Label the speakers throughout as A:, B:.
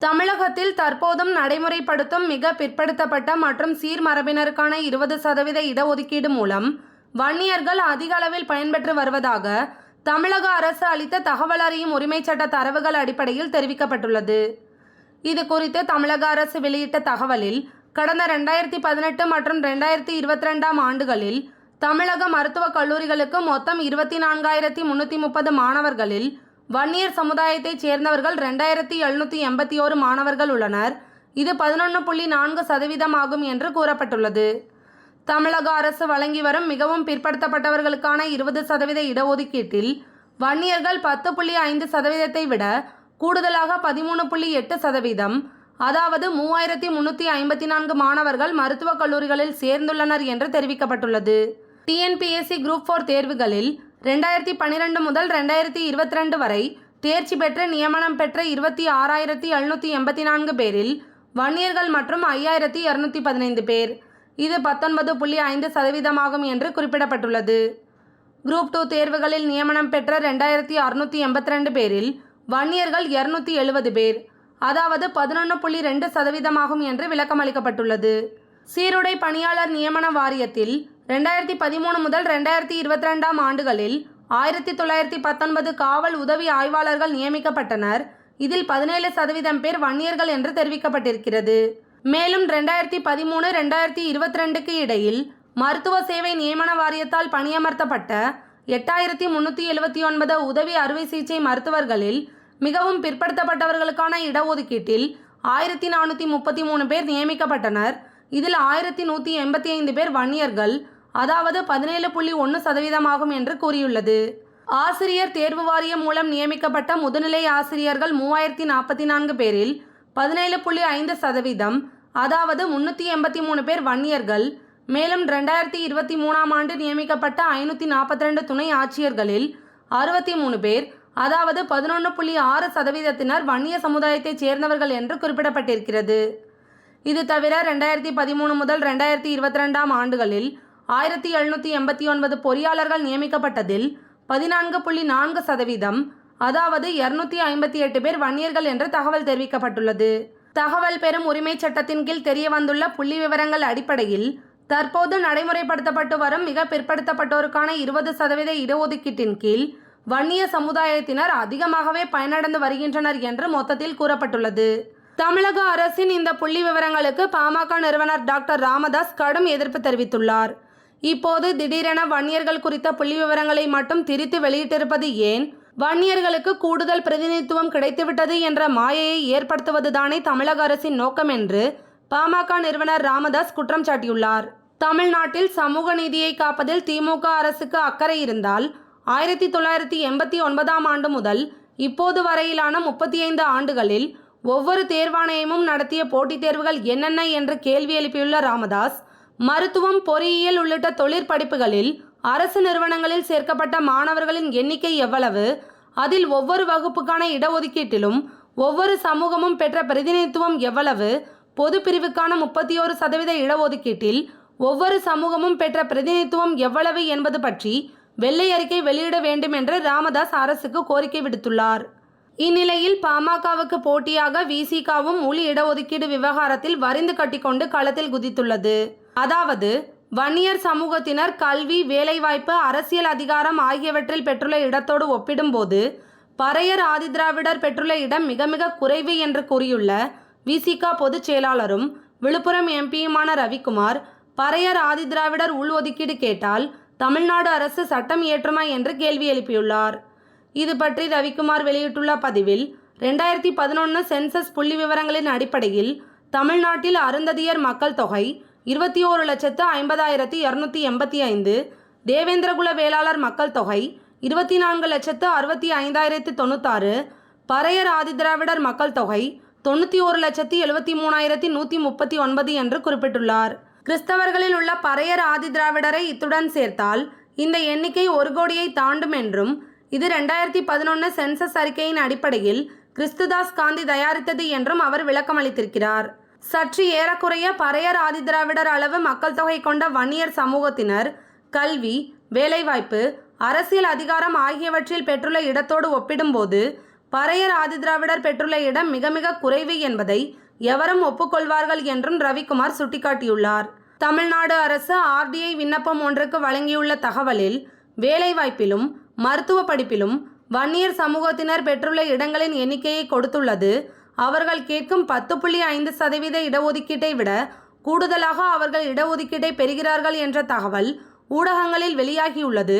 A: தமிழகத்தில் தற்போதும் நடைமுறைப்படுத்தும் மிக பிற்படுத்தப்பட்ட மற்றும் சீர்மரபினருக்கான இருபது சதவீத இடஒதுக்கீடு மூலம் வன்னியர்கள் அதிக அளவில் பயன்பெற்று வருவதாக தமிழக அரசு அளித்த தகவல் அறியும் உரிமைச் சட்ட தரவுகள் அடிப்படையில் தெரிவிக்கப்பட்டுள்ளது. இது குறித்து தமிழக அரசு வெளியிட்ட தகவலில் கடந்த ரெண்டாயிரத்தி பதினெட்டு மற்றும் ரெண்டாயிரத்தி இருபத்தி ரெண்டாம் ஆண்டுகளில் தமிழக மருத்துவக் கல்லூரிகளுக்கு மொத்தம் இருபத்தி நான்காயிரத்தி முன்னூற்றி முப்பது மாணவர்களில் வன்னியர் சமுதாயத்தைச் சேர்ந்தவர்கள் ரெண்டாயிரத்தி எழுநூற்றி எண்பத்தி ஓரு மாணவர்கள் உள்ளனர். இது பதினொன்று புள்ளி நான்கு சதவீதம் ஆகும் என்று கூறப்பட்டுள்ளது. தமிழக அரசு வழங்கி வரும் மிகவும் பிற்படுத்தப்பட்டவர்களுக்கான இருபது சதவீத இடஒதுக்கீட்டில் வன்னியர்கள் பத்து புள்ளி ஐந்து சதவீதத்தை விட கூடுதலாக பதிமூணு புள்ளி எட்டு சதவீதம். அதாவது மூவாயிரத்தி முன்னூற்றி ஐம்பத்தி நான்கு மாணவர்கள் மருத்துவக் கல்லூரிகளில் சேர்ந்துள்ளனர் என்று தெரிவிக்கப்பட்டுள்ளது. டிஎன்பிஎஸ்சி குரூப் ஃபோர் தேர்வுகளில் ரெண்டாயிரத்தி பன்னிரெண்டு முதல் ரெண்டாயிரத்தி இருபத்தி ரெண்டு வரை தேர்ச்சி பெற்று நியமனம் பெற்ற இருபத்தி ஆறாயிரத்தி எழுநூற்றி எண்பத்தி நான்கு பேரில் வன்னியர்கள் மற்றும் ஐயாயிரத்தி இரநூத்தி பதினைந்து பேர். இது பத்தொன்பது புள்ளி ஐந்து சதவீதமாகும் என்று குறிப்பிடப்பட்டுள்ளது. குரூப் டூ தேர்வுகளில் நியமனம் பெற்ற ரெண்டாயிரத்தி அறுநூற்றி எண்பத்தி ரெண்டு பேரில் வன்னியர்கள் இருநூத்தி எழுபது பேர். அதாவது பதினொன்று புள்ளி ரெண்டு சதவீதமாகும் என்று விளக்கமளிக்கப்பட்டுள்ளது. சீருடை பணியாளர் நியமன வாரியத்தில் ரெண்டாயிரத்தி பதிமூணு முதல் ரெண்டாயிரத்தி இருபத்தி ரெண்டாம் ஆண்டுகளில் ஆயிரத்தி தொள்ளாயிரத்தி பத்தொன்பது காவல் உதவி ஆய்வாளர்கள் நியமிக்கப்பட்டனர். இதில் பதினேழு சதவீதம் பேர் வன்னியர்கள் என்று தெரிவிக்கப்பட்டிருக்கிறது. மேலும் ரெண்டாயிரத்தி பதிமூணு ரெண்டாயிரத்தி இருபத்தி ரெண்டுக்கு இடையில் மருத்துவ சேவை நியமன வாரியத்தால் பணியமர்த்தப்பட்ட எட்டாயிரத்தி முன்னூற்றி எழுபத்தி ஒன்பது உதவி அறுவை சிகிச்சை மருத்துவர்களில் மிகவும் பிற்படுத்தப்பட்டவர்களுக்கான இடஒதுக்கீட்டில் ஆயிரத்தி நானூற்றி முப்பத்தி மூணு பேர் நியமிக்கப்பட்டனர். இதில் ஆயிரத்தி நூற்றி எண்பத்தி ஐந்து பேர் வன்னியர்கள். அதாவது பதினேழு புள்ளி ஒன்று சதவீதமாகும் என்று கூறியுள்ளது. ஆசிரியர் தேர்வு வாரியம் மூலம் நியமிக்கப்பட்ட முதுநிலை ஆசிரியர்கள் மூவாயிரத்தி நாற்பத்தி நான்கு பேரில் பதினேழு புள்ளி ஐந்து சதவீதம் அதாவது முன்னூற்றி எண்பத்தி மூணு பேர் வன்னியர்கள். மேலும் ரெண்டாயிரத்தி இருபத்தி மூணாம் ஆண்டு நியமிக்கப்பட்ட ஐநூற்றி நாற்பத்தி ரெண்டு துணை ஆட்சியர்களில் அறுபத்தி மூணு பேர் அதாவது பதினொன்று புள்ளி ஆறு சதவீதத்தினர் வன்னிய சமுதாயத்தைச் சேர்ந்தவர்கள் என்று குறிப்பிடப்பட்டிருக்கிறது. இது தவிர ரெண்டாயிரத்தி பதிமூணு முதல் ரெண்டாயிரத்தி இருபத்தி ரெண்டாம் ஆண்டுகளில் ஆயிரத்தி எழுநூற்றி எண்பத்தி ஒன்பது பொறியாளர்கள் நியமிக்கப்பட்டதில் பதினான்கு புள்ளி நான்கு சதவீதம் அதாவது இருநூத்தி ஐம்பத்தி எட்டு பேர் வன்னியர்கள் என்று தகவல் தெரிவிக்கப்பட்டுள்ளது. தகவல் பெறும் உரிமைச் சட்டத்தின் கீழ் தெரிய வந்துள்ள புள்ளி விவரங்கள் அடிப்படையில் தற்போது நடைமுறைப்படுத்தப்பட்டு வரும் மிக பிற்படுத்தப்பட்டோருக்கான இருபது சதவீத இடஒதுக்கீட்டின் கீழ் வன்னிய சமுதாயத்தினர் அதிகமாகவே பயனடைந்து வருகின்றனர் என்று மொத்தத்தில் கூறப்பட்டுள்ளது. தமிழக அரசின் இந்த புள்ளி விவரங்களுக்கு பாமக நிறுவனர் டாக்டர் ராமதாஸ் கடும் எதிர்ப்பு தெரிவித்துள்ளார். இப்போது திடீரென வன்னியர்கள் குறித்த புள்ளி விவரங்களை மட்டும் திரித்து வெளியிட்டிருப்பது ஏன்? வன்னியர்களுக்கு கூடுதல் பிரதிநிதித்துவம் கிடைத்துவிட்டது என்ற மாயையை ஏற்படுத்துவதுதானே தமிழக அரசின் நோக்கம் என்று பாமக நிறுவனர் ராமதாஸ் குற்றம் சாட்டியுள்ளார். தமிழ்நாட்டில் சமூக நீதியை காப்பதில் திமுக அரசுக்கு அக்கறை இருந்தால் ஆயிரத்தி தொள்ளாயிரத்தி எண்பத்தி ஒன்பதாம் ஆண்டு முதல் இப்போது வரையிலான முப்பத்தி ஐந்து ஆண்டுகளில் ஒவ்வொரு தேர்வாணையமும் நடத்திய போட்டித் தேர்வுகள் என்னென்ன என்று கேள்வி எழுப்பியுள்ள ராமதாஸ் மருத்துவம் பொறியியல் உள்ளிட்ட தொழிற்படிப்புகளில் அரசு நிறுவனங்களில் சேர்க்கப்பட்ட மாணவர்களின் எண்ணிக்கை எவ்வளவு? அதில் ஒவ்வொரு வகுப்புக்கான இடஒதுக்கீட்டிலும் ஒவ்வொரு சமூகமும் பெற்ற பிரதிநிதித்துவம் எவ்வளவு? பொது பிரிவுக்கான முப்பத்தி ஒரு சதவீத இடஒதுக்கீட்டில் ஒவ்வொரு சமூகமும் பெற்ற பிரதிநிதித்துவம் எவ்வளவு என்பது பற்றி வெள்ளை அறிக்கை வெளியிட வேண்டும் என்று ராமதாஸ் அரசுக்கு கோரிக்கை விடுத்துள்ளார். இந்நிலையில் பாமகவுக்கு போட்டியாக விசிகாவும் உள் இடஒதுக்கீடு விவகாரத்தில் வரிந்து கட்டிக்கொண்டு களத்தில் குதித்துள்ளது. அதாவது வன்னியர் சமூகத்தினர் கல்வி வேலைவாய்ப்பு அரசியல் அதிகாரம் ஆகியவற்றில் பெற்றுள்ள இடத்தோடு ஒப்பிடும்போது பறையர் ஆதிதிராவிடர் பெற்றுள்ள இடம் மிக மிக குறைவு என்று கூறியுள்ள விசிகா பொதுச் செயலாளரும் விழுப்புரம் எம்பியுமான ரவிக்குமார் பறையர் ஆதிதிராவிடர் உள் ஒதுக்கீடு கேட்டால் தமிழ்நாடு அரசு சட்டம் இயற்றுமா என்று கேள்வி எழுப்பியுள்ளார். இது பற்றி ரவிக்குமார் வெளியிட்டுள்ள பதிவில் ரெண்டாயிரத்தி பதினொன்று சென்சஸ் புள்ளி விவரங்களின் அடிப்படையில் தமிழ்நாட்டில் அருந்ததியர் மக்கள் தொகை இருபத்தி ஓரு லட்சத்து ஐம்பதாயிரத்தி இரநூத்தி எண்பத்தி ஐந்து. தேவேந்திரகுல வேளாளர் மக்கள் தொகை இருபத்தி நான்கு லட்சத்து அறுபத்தி ஐந்தாயிரத்தி தொண்ணூத்தாறு. பறையர் ஆதிதிராவிடர் மக்கள் தொகை தொண்ணூற்றி ஒரு லட்சத்தி எழுபத்தி மூணாயிரத்தி நூற்றி முப்பத்தி ஒன்பது என்று குறிப்பிட்டுள்ளார். கிறிஸ்தவர்களில் உள்ள பறையர் ஆதிதிராவிடரை இத்துடன் சேர்த்தால் இந்த எண்ணிக்கை ஒரு கோடியை தாண்டும் என்றும் இது ரெண்டாயிரத்தி பதினொன்று சென்சஸ் அறிக்கையின் அடிப்படையில் கிறிஸ்துதாஸ் காந்தி தயாரித்தது என்றும் அவர் விளக்கமளித்திருக்கிறார். சற்று ஏறக்குறைய பறையர் ஆதிதிராவிடர் அளவு மக்கள் தொகை கொண்ட வன்னியர் சமூகத்தினர் கல்வி வேலைவாய்ப்பு அரசியல் அதிகாரம் ஆகியவற்றில் பெற்றுள்ள இடத்தோடு ஒப்பிடும்போது பறையர் ஆதிதிராவிடர் பெற்றுள்ள இடம் மிக மிக குறைவு என்பதை எவரும் ஒப்புக்கொள்வார்கள் என்றும் ரவிக்குமார் சுட்டிக்காட்டியுள்ளார். தமிழ்நாடு அரசு ஆர்டிஐ விண்ணப்பம் ஒன்றுக்கு வழங்கியுள்ள தகவலில் வேலைவாய்ப்பிலும் மருத்துவ படிப்பிலும் வன்னியர் சமூகத்தினர் பெற்றுள்ள இடங்களின் எண்ணிக்கையை கொடுத்துள்ளது அவர்கள் கேட்கும் பத்து புள்ளி ஐந்து சதவீத இடஒதுக்கீட்டை விட கூடுதலாக அவர்கள் இடஒதுக்கீட்டை பெறுகிறார்கள் என்ற தகவல் ஊடகங்களில் வெளியாகியுள்ளது.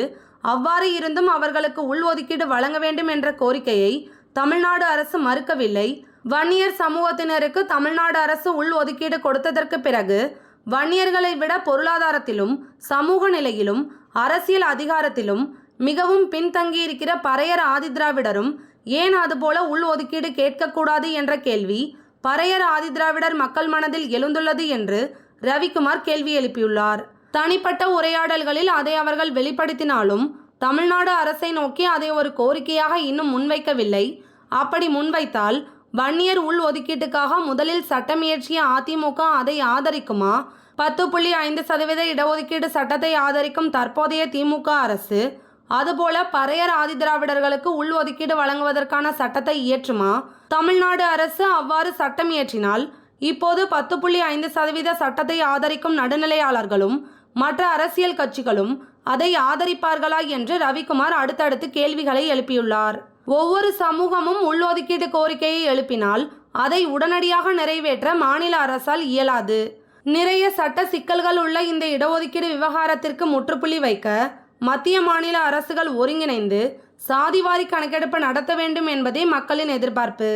A: அவ்வாறு இருந்தும் அவர்களுக்கு உள்ஒதுக்கீடு வழங்க வேண்டும் என்ற கோரிக்கையை தமிழ்நாடு அரசு மறுக்கவில்லை. வன்னியர் சமூகத்தினருக்கு தமிழ்நாடு அரசு உள் ஒதுக்கீடு கொடுத்ததற்கு பிறகு வன்னியர்களை விட பொருளாதாரத்திலும் சமூக நிலையிலும் அரசியல் அதிகாரத்திலும் மிகவும் பின்தங்கியிருக்கிற பறையர் ஆதிதிராவிடரும் ஏன் அதுபோல உள் ஒதுக்கீடு கேட்கக்கூடாது என்ற கேள்வி பறையர் ஆதிதிராவிடர் மக்கள் மனதில் எழுந்துள்ளது என்று ரவிக்குமார் கேள்வி எழுப்பியுள்ளார். தனிப்பட்ட உரையாடல்களில் அதை அவர்கள் வெளிப்படுத்தினாலும் தமிழ்நாடு அரசை நோக்கி அதை ஒரு கோரிக்கையாக இன்னும் முன்வைக்கவில்லை. அப்படி முன்வைத்தால் வன்னியர் உள் ஒதுக்கீட்டுக்காக முதலில் சட்டம் இயற்றிய அதிமுக அதை ஆதரிக்குமா? பத்து புள்ளி ஐந்து சதவீத இடஒதுக்கீடு சட்டத்தை ஆதரிக்கும் தற்போதைய திமுக அரசு அதுபோல பறையர் ஆதி திராவிடர்களுக்கு உள்ஒதுக்கீடு வழங்குவதற்கான சட்டத்தை இயற்றுமா? தமிழ்நாடு அரசு அவ்வாறு சட்டம் இயற்றினால் இப்போது பத்து புள்ளி ஐந்து சதவீத சட்டத்தை ஆதரிக்கும் நடுநிலையாளர்களும் மற்ற அரசியல் கட்சிகளும் அதை ஆதரிப்பார்களா என்று ரவிக்குமார் அடுத்தடுத்து கேள்விகளை எழுப்பியுள்ளார். ஒவ்வொரு சமூகமும் உள்ஒதுக்கீடு கோரிக்கையை எழுப்பினால் அதை உடனடியாக நிறைவேற்ற மாநில அரசால் இயலாது. நிறைய சட்ட சிக்கல்கள் உள்ள இந்த இடஒதுக்கீடு விவகாரத்திற்கு முற்றுப்புள்ளி வைக்க மத்திய மாநில அரசுகள் ஒருங்கிணைந்து சாதிவாரி கணக்கெடுப்பு நடத்த வேண்டும் என்பதே மக்களின் எதிர்பார்ப்பு.